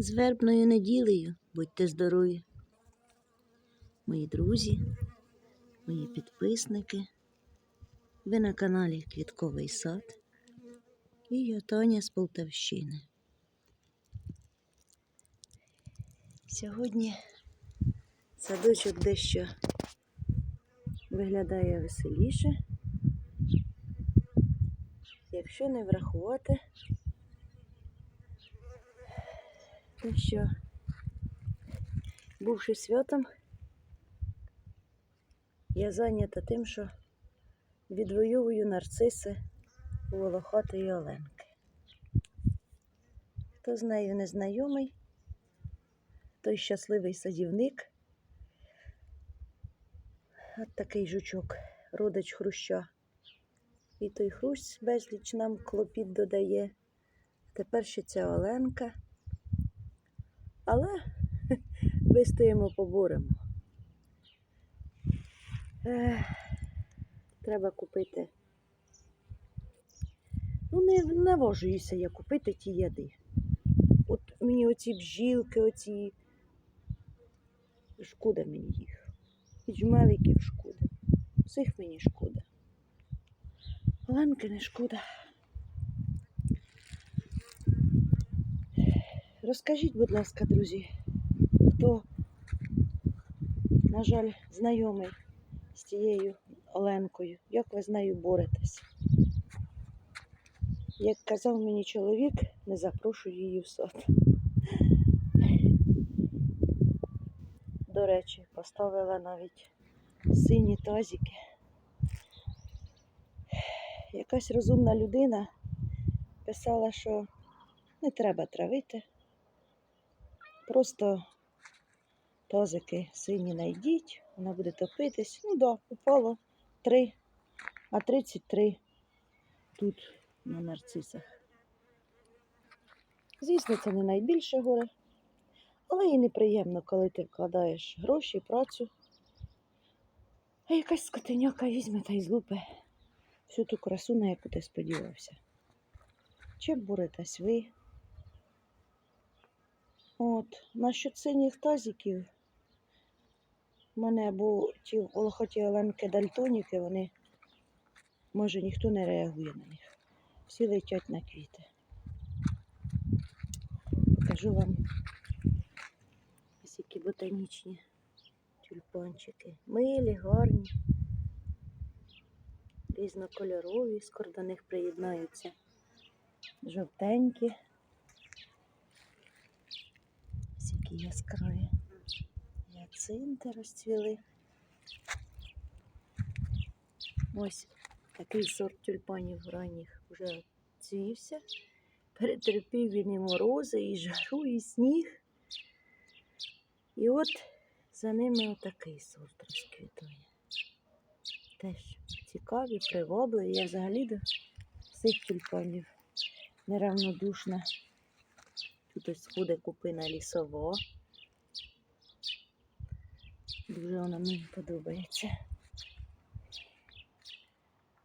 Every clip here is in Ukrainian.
З вербною неділею будьте здорові. Мої друзі, мої підписники. Ви на каналі Квітковий сад. І я Таня з Полтавщини. Сьогодні садочок дещо виглядає веселіше, якщо не врахувати те, що бувши святом, я зайнята тим, що відвоюю нарциси у волохатої Оленки. Хто з нею не знайомий, той щасливий садівник. От такий жучок, родич хруща. І той хрущ безліч нам клопіт додає. Тепер ще ця Оленка. Але вистоїмо поборемо. Ех, треба купити. Ну, не наважуюся я купити ті яди. От мені оці бжілки, оці. Шкода мені їх. І жмеликів шкода. Всіх мені шкода. Оленки не шкода. Розкажіть, будь ласка, друзі, хто, на жаль, знайомий з тією Оленкою, як ви з нею боретесь? Як казав мені чоловік, не запрошую її в сад. До речі, поставила навіть сині тазики. Якась розумна людина писала, що не треба травити. Просто тазики сині найдіть, вона буде топитись. Ну да, упало 3, а 33 тут на нарцисах. Звісно, це не найбільше горе, але і неприємно, коли ти вкладаєш гроші, працю. А якась скотиняка візьме та й злупе всю ту красу, на яку ти сподівався. Чи боретесь ви? От, насчет синіх тазиків, в мене або ті волохаті Оленки Дальтоніки, вони, може, ніхто не реагує на них. Всі летять на квіти. Покажу вам ось які ботанічні тюльпанчики. Милі, гарні, різнокольорові, скоро до них приєднаються жовтенькі. Які яскраві. Яцинти розцвіли. Ось такий сорт тюльпанів ранніх вже цвівся. Перетерпів він і морози, і жару, і сніг. І от за ними отакий сорт розквітує. Теж цікаві, привабливі. Я взагалі до всіх тюльпанів неравнодушна. Тут ось ходить купина лісова. Дуже вона мені подобається.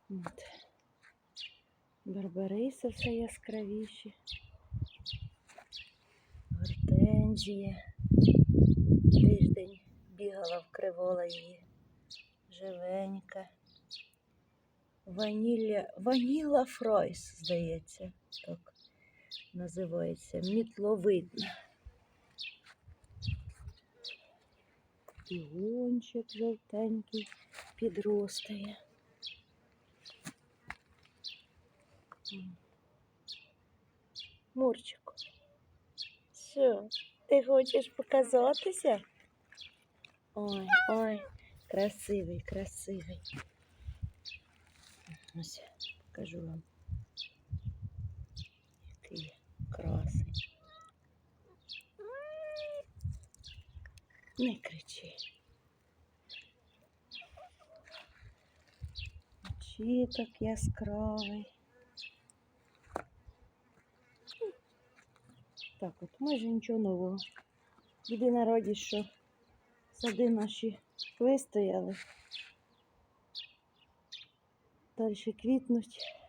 От. Барбариси все яскравіші. Гортензія. Тиждень бігала, вкривала її. Живенька. Ванілля, ваніла фрайс, здається, так називається. Мітловидна. Пігончик жовтенький підростає. Мурчику. Що, ти хочеш показатися? Ой, ой, красивий, красивий. Ось покажу вам. Який. Не кричи. Очіток яскравий. Так от, майже нічого нового. Єдина радість, що сади наші вистояли. Далі квітнуть.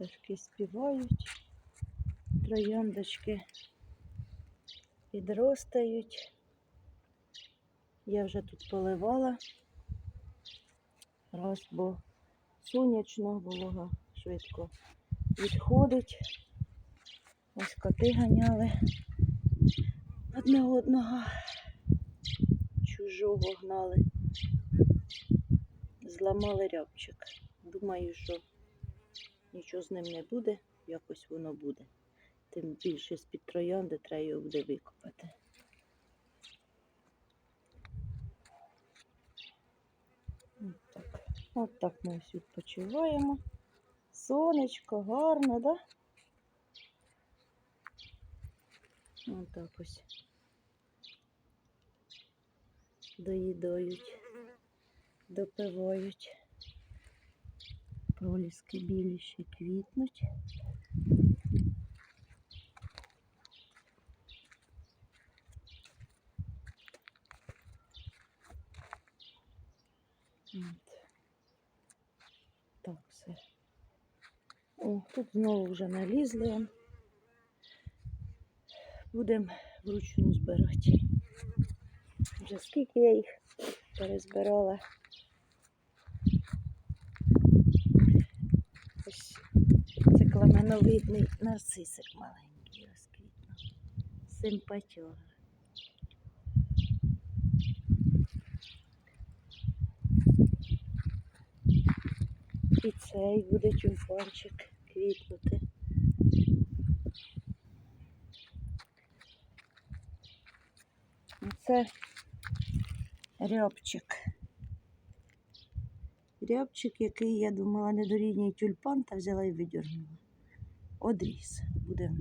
Пташки співають, трояндочки підростають. Я вже тут поливала. Раз, бо сонячно, волога швидко відходить. Ось коти ганяли одне одного, чужого гнали. Зламали рябчик. Думаю, що нічого з ним не буде, якось воно буде. Тим більше з-під троянди треба його буде викопати. Так. От так ми ось відпочиваємо. Сонечко, гарно, да? От так ось. Доїдають, допивають. Проліски білі ще квітнуть. От. Так, все. О, тут знову вже налізли. Будемо вручну збирати. Вже скільки я їх перезбирала. Ось це кламеновидний нарцисик маленький розквітнув. Симпатьога. І цей буде тюльпанчик квітнути. Це рябчик. Рябчик, який я думала не дорівнює тюльпан, та взяла і видірнула. Одріс. Будемо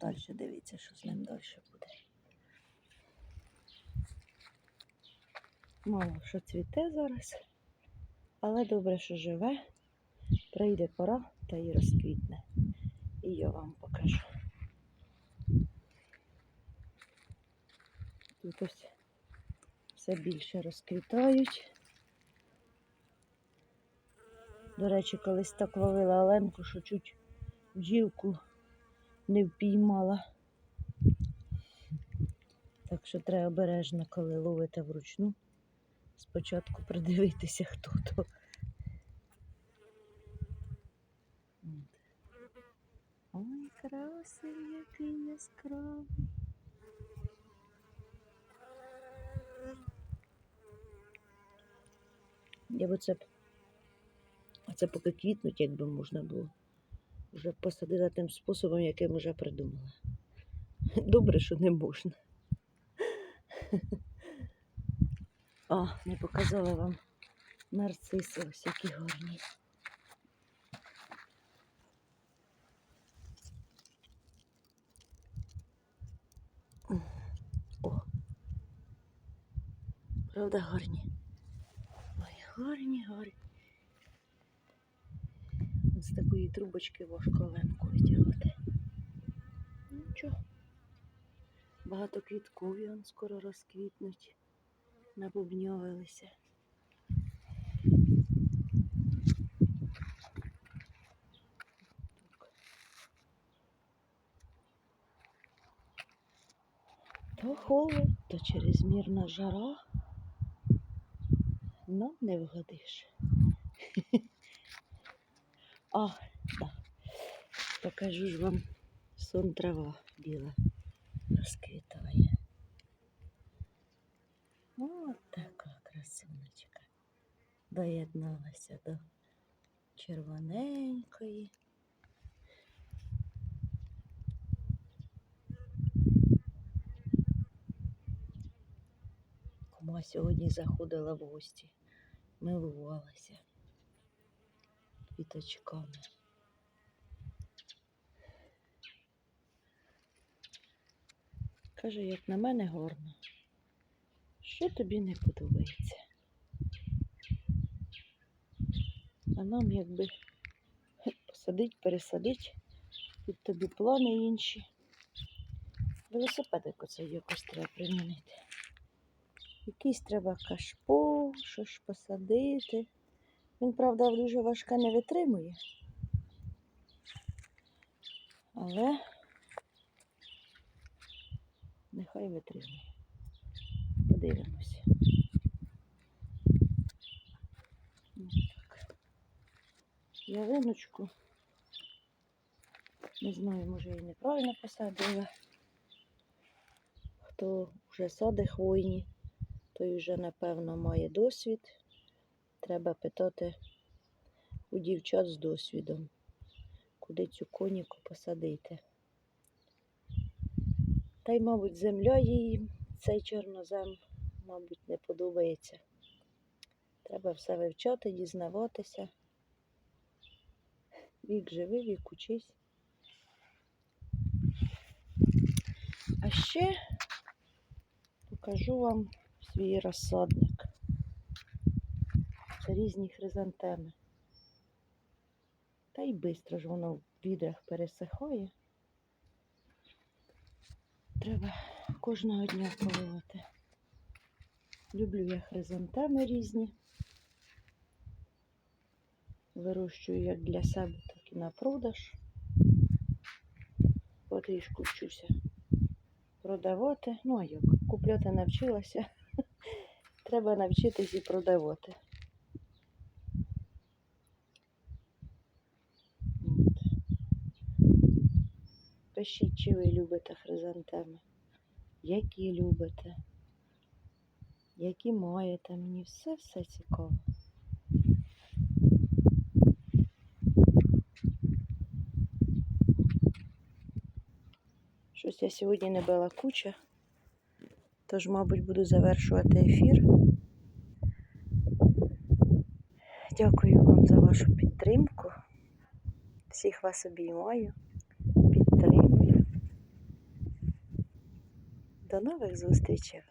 далі дивитися, що з ним далі буде. Мало що цвіте зараз, але добре, що живе. Прийде пора та й розквітне. І я вам покажу. Тут ось все більше розквітають. До речі, колись так ловила Оленку, що чуть бджілку не впіймала. Так що треба обережно, коли ловите вручну. Спочатку придивитися, хто то. Ой, красивий, який яскравий. Я б оце, оце поки квітнуть, якби можна було. Вже посадила тим способом, яким вже придумала. Добре, що не можна. А, не показала вам нарциси, ось які гарні. О. Правда, гарні. Ой, гарні, гарні. З такої трубочки важко оленку витягати. Ну. Багато квіткові он скоро розквітнуть. Набубньовилися. То холод, то чрезмірна жара. Нам не вгодиш. А, так. Покажу ж вам сон трава біла розквітає. От така красунечка. Доєдналася до червоненької. Кума сьогодні заходила в гості, милувалася квіточками. Каже, як на мене гарно. Що тобі не подобається? А нам якби посадить, пересадить, тут тобі плани інші. Велосипедик оцей якось треба примінити. Якийсь треба кашпо, що ж посадити. Він, правда, дуже важке не витримує. Але нехай витримає. Подивимося. Ялиночку. Не знаю, може її неправильно посадила. Хто вже сади хвойні, той вже, напевно, має досвід. Треба питати у дівчат з досвідом, куди цю коніку посадити. Та й, мабуть, земля їй, цей чорнозем, мабуть, не подобається. Треба все вивчати, дізнаватися. Вік живий, вік учись. А ще покажу вам свій розсадник. Різні хризантеми. Та й швидко ж воно в відрах пересихає. Треба кожного дня поливати. Люблю я хризантеми різні. Вирощую як для себе, так і на продаж. Потрішку вчуся продавати. Ну а як? Купляти навчилася. Треба навчитись і продавати. От. Пишіть, чи ви любите хризантеми. Які любите, які маєте. Мені все-все цікаво. Щось я сьогодні не била куча, тож, мабуть, буду завершувати ефір. Дякую вам за вашу підтримку. Всіх вас обіймаю, До нових зустрічей!